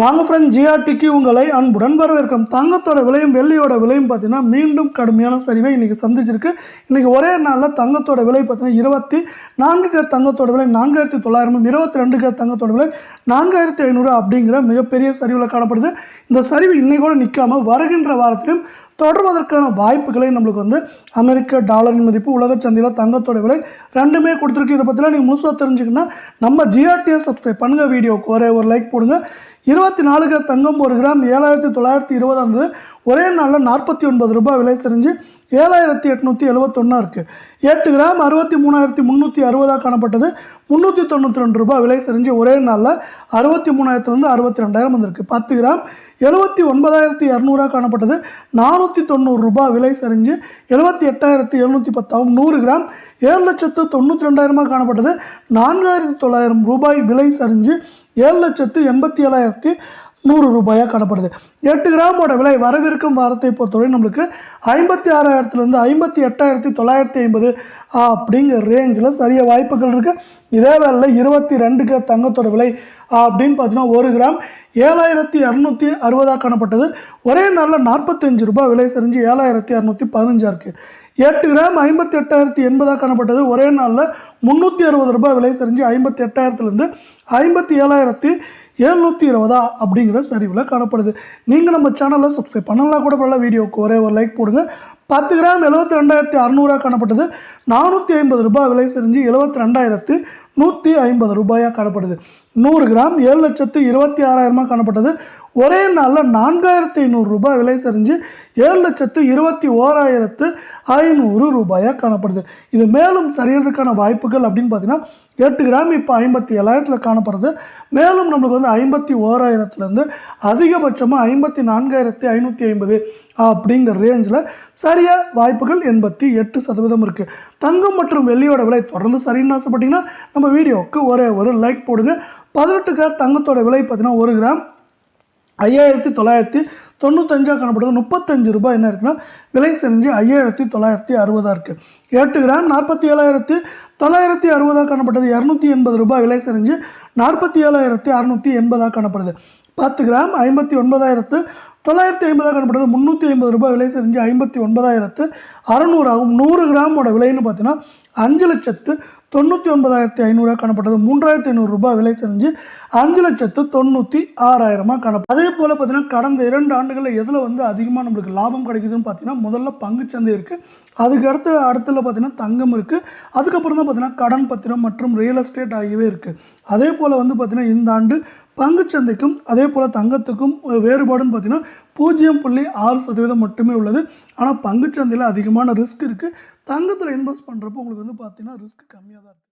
வாங்க ஃப்ரெண்ட் ஜிஆர்டிக்கு உங்களை அன்புடன் வரவேற்கும். தங்கத்தோட விலையும் வெள்ளியோட விலையும் பார்த்தீங்கன்னா மீண்டும் கடுமையான சரிவை இன்றைக்கி சந்திச்சிருக்கு. இன்றைக்கி ஒரே நாளில் தங்கத்தோட விலை பார்த்தீங்கன்னா இருபத்தி நான்கு கேர் தங்கத்தோட விலை நான்காயிரத்தி தொள்ளாயிரமும் இருபத்தி ரெண்டு கேர் தங்கத்தோட விலை நான்காயிரத்தி ஐநூறு அப்படிங்கிற மிகப்பெரிய சரிவில் காணப்படுது. இந்த சரிவு இன்னைக்கூட நிற்காமல் வருகின்ற வாரத்திலும் தொடர்வதற்கான வாய்ப்புகளை நம்மளுக்கு வந்து அமெரிக்க டாலரின் மதிப்பு உலக சந்தையில் தங்கத்தோட விலை ரெண்டுமே கொடுத்துருக்கு. இதை பற்றிலாம் நீங்கள் முழுசாக தெரிஞ்சுக்கணும்னா நம்ம ஜிஆர்டிஎஸ் சப்ஸ்கிரைப் பண்ணுங்க. வீடியோக்கு ஒரே ஒரு லைக் போடுங்க. இருபத்தி நாலு கிராம் தங்கம் ஒரு கிராம் ஏழாயிரத்தி தொள்ளாயிரத்தி இருபதாம் இருந்தது ஒரே நாளில் நாற்பத்தி ஒன்பது ரூபாய் விலை சரிஞ்சு ஏழாயிரத்தி எட்நூற்றி எழுபத்தொன்னா இருக்குது எட்டு கிராம் அறுபத்தி மூணாயிரத்தி முந்நூற்றி அறுபதாக காணப்பட்டது. முந்நூற்றி தொண்ணூற்றி ரெண்டு ரூபாய் விலை சரிஞ்சு ஒரே நாளில் அறுபத்தி மூணாயிரத்துலேருந்து அறுபத்தி ரெண்டாயிரம் வந்திருக்கு. பத்து கிராம் எழுபத்தி ஒன்பதாயிரத்தி இரநூறுவா காணப்பட்டது. நானூற்றி தொண்ணூறு ரூபாய் விலை சரிஞ்சு எழுபத்தி எட்டாயிரத்தி எழுநூற்றி பத்தாவும் நூறு கிராம் ஏழு லட்சத்து தொண்ணூற்றி ரெண்டாயிரமாக காணப்பட்டது. நான்காயிரத்தி தொள்ளாயிரம் ரூபாய் விலை சரிஞ்சு ஏழு லட்சத்து எண்பத்தி ஏழாயிரத்தி நூறு ரூபாயாக காணப்படுது. எட்டு கிராமோட விலை வரவிருக்கும் வாரத்தை பொறுத்தவரை நம்மளுக்கு ஐம்பத்தி ஆறாயிரத்துலேருந்து ஐம்பத்தி எட்டாயிரத்தி தொள்ளாயிரத்தி ஐம்பது அப்படிங்கிற ரேஞ்சில் சரிய வாய்ப்புகள் இருக்குது இதே வேலையில் இருபத்தி ரெண்டுக்கு தங்கத்தோட விலை அப்படின்னு பார்த்தீங்கன்னா ஒரு கிராம் ஏழாயிரத்தி இரநூத்தி அறுபதாக காணப்பட்டது. ஒரே நாளில் நாற்பத்தஞ்சு ரூபாய் விலை செஞ்சு ஏழாயிரத்தி இரநூத்தி பதினஞ்சா இருக்குது எட்டு கிராம் ஐம்பத்தி எட்டாயிரத்தி எண்பதாக காணப்பட்டது. ஒரே நாளில் முந்நூற்றி அறுபது ரூபாய் விலை செஞ்சு ஐம்பத்தி எட்டாயிரத்துலேருந்து ஐம்பத்தி ஏழாயிரத்தி எழுநூற்றி இருபதா அப்படிங்கிற சரிவில் காணப்படுது. நீங்கள் நம்ம சேனலில் சப்ஸ்கிரைப் பண்ணலாம் கூட பரவாயில்ல வீடியோவுக்கு ஒரே ஒரு லைக் போடுங்க. பத்து கிராம் எழுபத்தி ரெண்டாயிரத்தி அறநூறுவா காணப்பட்டது. நானூற்றி ஐம்பது ரூபாய் விலை செஞ்சு எழுபத்தி ரெண்டாயிரத்து நூற்றி ஐம்பது ரூபாயாக காணப்படுது. நூறு கிராம் ஏழு லட்சத்து இருபத்தி ஆறாயிரமாக காணப்பட்டது. ஒரே நாளில் நான்காயிரத்தி ஐநூறு ரூபாய் விலை சரிஞ்சு ஏழு லட்சத்து இருபத்தி ஓராயிரத்து ஐநூறு ரூபாயாக காணப்படுது. இது மேலும் சரியறதுக்கான வாய்ப்புகள் அப்படின்னு பார்த்தீங்கன்னா எட்டு கிராம் இப்போ ஐம்பத்தி ஏழாயிரத்தில் காணப்படுறது மேலும் நம்மளுக்கு வந்து ஐம்பத்தி ஓராயிரத்துலேருந்து அதிகபட்சமாக ஐம்பத்தி நான்காயிரத்தி ஐநூற்றி ஐம்பது அப்படிங்கிற ரேஞ்சில் சரிய வாய்ப்புகள் எண்பத்தி எட்டு சதவீதம் இருக்குது தங்கம் மற்றும் வெள்ளியோட விலை தொடர்ந்து சரின்னு ஆசைப்பட்டிங்கன்னா நம்ம வீடியோவுக்கு ஒரே ஒரு லைக் போடுங்க. பதினெட்டு கிராம் தங்கத்தோட விலை பார்த்தீங்கன்னா ஒரு கிராம். ஐயாயிரத்தி தொள்ளாயிரத்தி தொண்ணூத்தஞ்சாக காணப்படுது. முப்பத்தஞ்சு ரூபாய் என்ன இருக்குன்னா விலை செஞ்சு ஐயாயிரத்தி தொள்ளாயிரத்தி அறுபதாக இருக்குது எட்டு கிராம் நாற்பத்தி ஏழாயிரத்தி தொள்ளாயிரத்தி அறுபதாக காணப்பட்டது. இரநூத்தி எண்பது ரூபாய் விலை செஞ்சு நாற்பத்தி ஏழாயிரத்தி அறுநூற்றி எண்பதாக காணப்படுது. பத்து கிராம் ஐம்பத்தி ஒன்பதாயிரத்து தொள்ளாயிரத்தி ஐம்பதாக காணப்படுது. முந்நூற்றி ஐம்பது ரூபாய் விலை செஞ்சு ஐம்பத்தி ஒன்பதாயிரத்து அறநூறாகும் நூறு கிராமோட விலைன்னு பார்த்தீங்கன்னா அஞ்சு லட்சத்து தொண்ணூற்றி ஒன்பதாயிரத்தி ஐநூறுரூவா காணப்பட்டது மூன்றாயிரத்தி ஐநூறு ரூபாய் விலை செஞ்சு அஞ்சு லட்சத்து தொண்ணூற்றி ஆறாயிரமாக காணப்படும் அதே போல் பார்த்தீங்கன்னா கடந்த இரண்டு ஆண்டுகளில் எதில் வந்து அதிகமாக நம்மளுக்கு லாபம் கிடைக்குதுன்னு பார்த்தீங்கன்னா முதல்ல பங்குச்சந்தை இருக்குது அதுக்கு அடுத்த அடுத்துல பார்த்தீங்கன்னா தங்கம் இருக்குது அதுக்கப்புறம் தான் பார்த்தீங்கன்னா கடன் பத்திரம் மற்றும் ரியல் எஸ்டேட் ஆகியவே இருக்குது அதே போல் வந்து பார்த்தீங்கன்னா இந்த ஆண்டு பங்குச்சந்தைக்கும் அதே போல் தங்கத்துக்கும் வேறுபாடுன்னு பார்த்தீங்கன்னா பூஜ்ஜியம் புள்ளி ஆறு சதவீதம் மட்டுமே உள்ளது. ஆனால் பங்குச்சந்தையில் அதிகமான ரிஸ்க் இருக்குது தங்கத்தில் இன்வெஸ்ட் பண்ணுறப்போ உங்களுக்கு வந்து பார்த்தீங்கன்னா ரிஸ்க் கம்மியாக தான் இருக்குது